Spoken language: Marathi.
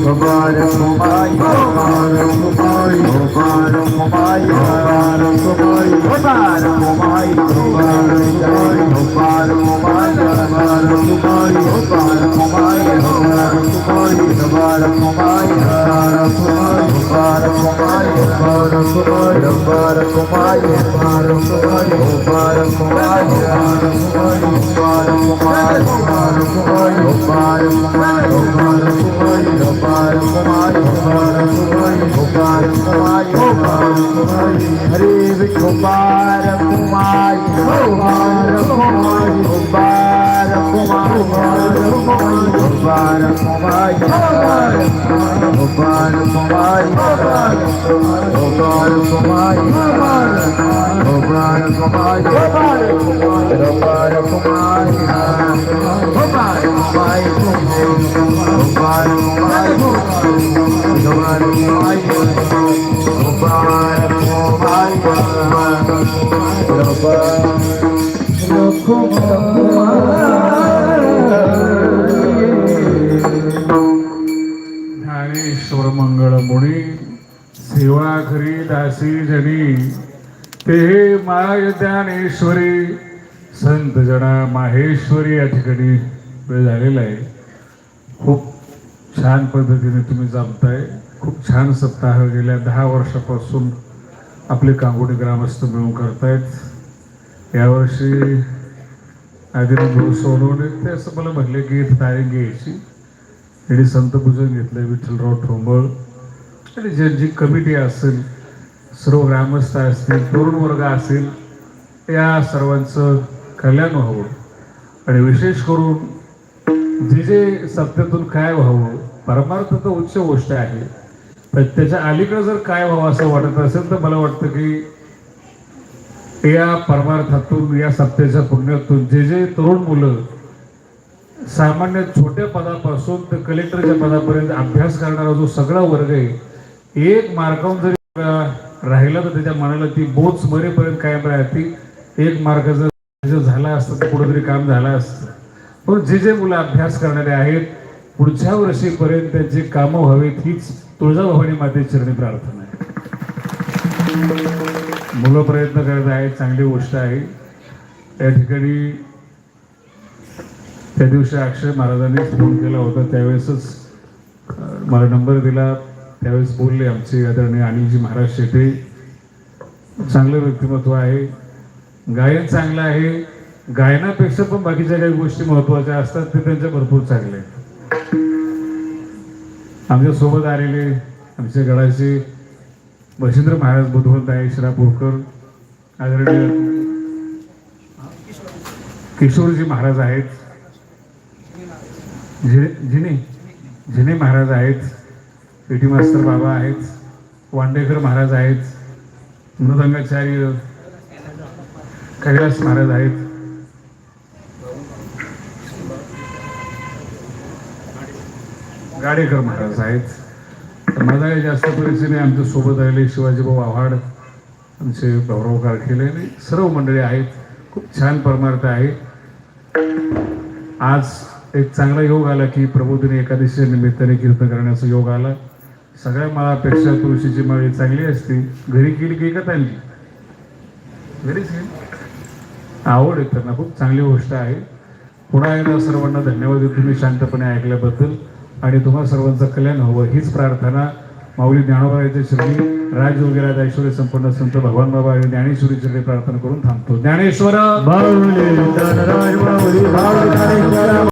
हरे विठोबार कुमारी कुमार कुमारी कुमार कुमार कुमार कुमारी कुमार कुमारी Kumar Mubarak Mubarak Mubarak Mubarak Dnyaneshwar मंगळ मुनी सेवा घरी दासी जनी. ते हे माय ज्ञानेश्वरी संत जना माहेश्वरी या ठिकाणी वेळ झालेला आहे. खूप छान पद्धतीने तुम्ही जमताय. खूप छान सप्ताह गेल्या दहा वर्षापासून आपले कांगोडी ग्रामस्थ मिळून करतायत. यावर्षी आदिनाथ सोनवणे ते असं मला म्हटले की तारीख घ्यायची. त्यांनी संत पूजन घेतलं विठ्ठलराव ठोंबळ. आणि ज्यांची कमिटी असेल सर्व ग्रामस्थ असतील तरुण वर्ग असेल या सर्वांचं कल्याण व्हावं. आणि विशेष करून जे जे सत्यातून काय व्हावं परमार्थ तर उच्च गोष्ट आहे. पण त्याच्या अलीकडे जर काय व्हावं असं वाटत असेल तर मला वाटतं की या परमार्थातून या सत्तेच्या पुण्यातून जे जे तरुण मुलं सामान्य छोट्या पदापासून तर कलेक्टरच्या पदापर्यंत अभ्यास करणारा जो सगळा वर्ग आहे एक मार्कावून जरी राहिला तर त्याच्या मनाला ती बोच मरेपर्यंत कायम राहते. एक मार्क जर झाला असतं तर कुठंतरी काम झालं असतं. पण जे जे मुलं अभ्यास करणारे आहेत पुढच्या वर्षीपर्यंत त्यांची कामं व्हावीत हीच तुळजाभवानी माते चरणी प्रार्थना आहे. मुलं प्रयत्न करत आहेत चांगली गोष्ट आहे. त्या ठिकाणी त्या दिवशी अक्षय महाराजांनी फोन केला होता त्यावेळेसच मला नंबर दिला. त्यावेळेस बोलले आमचे आदरणीय अनिलजी महाराज शेटे. चांगलं व्यक्तिमत्व आहे. गायन चांगलं आहे. गायनापेक्षा पण बाकीच्या काही गोष्टी महत्त्वाच्या असतात ते त्यांच्या भरपूर चांगल्या आहेत. आमच्यासोबत आलेले आमच्या गडाचे वशिंद्र महाराज बुधवंत आहे शिरापूरकर आदरणीय किशोरजी महाराज आहेत. जिने जिने जिने महाराज आहेत. पेटी मास्तर बाबा आहेत. वांडेकर महाराज आहेत. मृदंगाचार्य कैलास महाराज आहेत. गाडेकर महाराज आहेत. माझा काही जास्त परिचय आमच्यासोबत आलेले शिवाजीभाऊ आव्हाड आमचे गौरव कारखेले आणि सर्व मंडळी आहेत. खूप छान परमार्थ आहे. आज एक चांगला योग आला की प्रबोधिनी एकादशीच्या निमित्ताने कीर्तन करण्याचा योग आला. सगळ्या माळापेक्षा तुळशीची माळी चांगली असते. घरी केली की एकच आणली? घरीच आवड आहे त्यांना. खूप चांगली गोष्ट आहे. पुन्हा एकदा सर्वांना धन्यवाद देतो. तुम्ही शांतपणे ऐकल्याबद्दल. आणि तुम्हा सर्वांचं कल्याण हवं. हीच प्रार्थना माऊली ज्ञानोबाच्या श्री राज वगैरे ऐश्वर्य संपन्न संत भगवान बाबा आणि ज्ञानेश्वरी चरणी प्रार्थना करून थांबतो. ज्ञानेश्वर!